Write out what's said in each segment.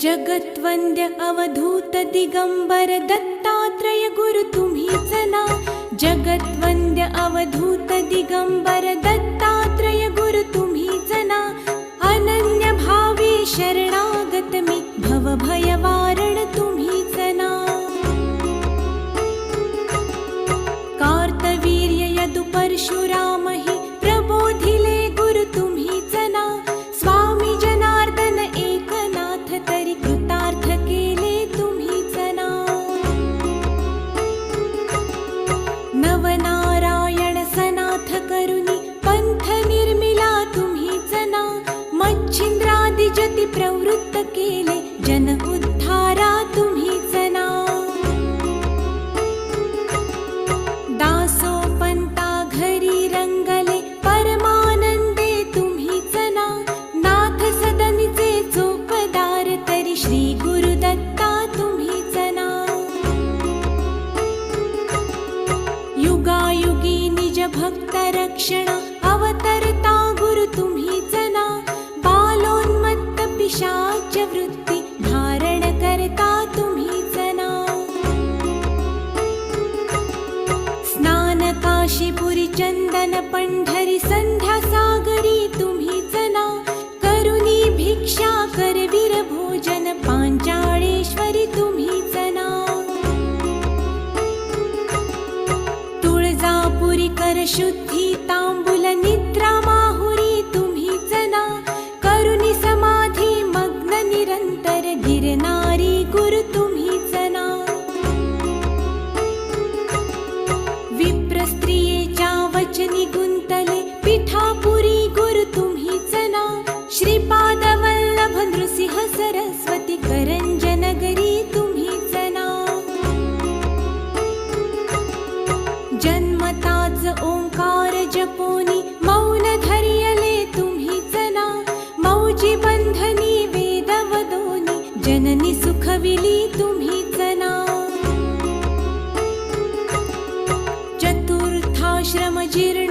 जगत्वन्द्य अवधूत दिगंबर दत्तात्रय गुरु तुम्ही ना जगत्वन्द्य अवधूत दिगंबर दत्तात्रय गुरु तुम्ही ना अनन्य भावे शरणागत मी भवभयवारण तुम्ही ना कार्तवीर्य यदु परशुरा प्रवृत्त केले जन उद्धारा तुम्हीच ना दासो पंता घरी रंगले परमानंदे तुम्हीच ना नाथ सदनीचे चोपदार तरी श्री गुरुदत्ता तुम्हीच ना युगायुगी निज भक्त रक्षण चंदन पंढरी संध्या सागरी तुम्ही जना. करुणी भिक्षा करवीर भोजन पांचाळेश्वरी तुम्ही जना. तुळजापुरी कर शुद्ध जपोनी मौन धरियले तुम्ही जना. मौजी बंधनी वेद वदोनी जननी सुखविली तुम्ही जना. चतुर्थाश्रम जीर्णोद्धारा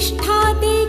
उठविला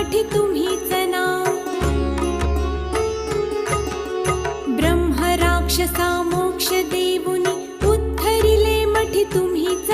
माध्यान्ही मठी तुम्हीच ब्रह्म राक्षसा मोक्ष देवुनी उत्थरिले मठी तुम्हीच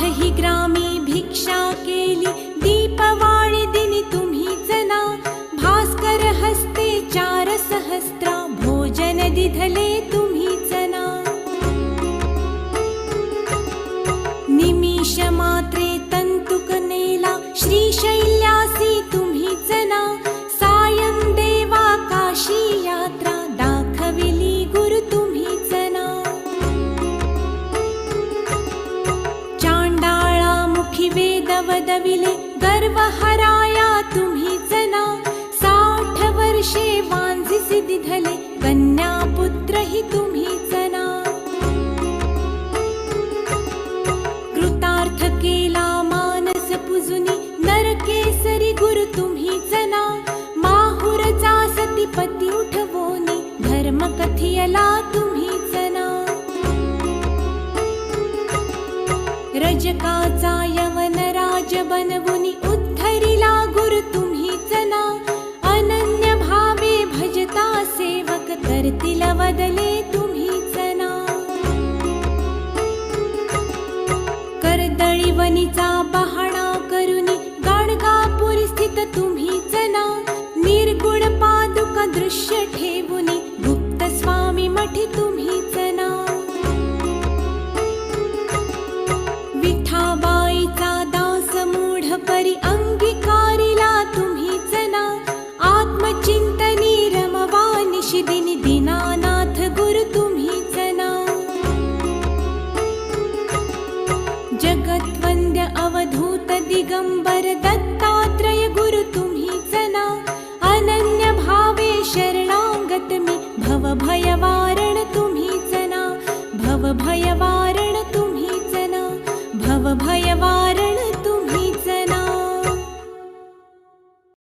आठही ग्रामी भिक्षा केली. दीपवाळी दिनी तुम्ही जना. भास्कर हस्ते चार सहस्त्रा. भोजन दिधले तुम्ही जना. निमिष मात्रे तंतुक नेला. ഗർവഹരായ बनवुनी उद्धरिला गुरु तुम्हीच ना अनन्य भावे भजता सेवक करतील वदले तुम्हीच ना करदळी वनीचा बहाणा करुनी गाणगापुरी स्थित तुम्हीच ना निर्गुण पादुका दृश्य ठेवुनी गुप्त स्वामी मठी तुम्ही दिगंबर दत्तात्रय गुरु तुम्हीच ना अनन्य भावे शरणागत मी भव भयवारण तुम्हीच ना भव भयवार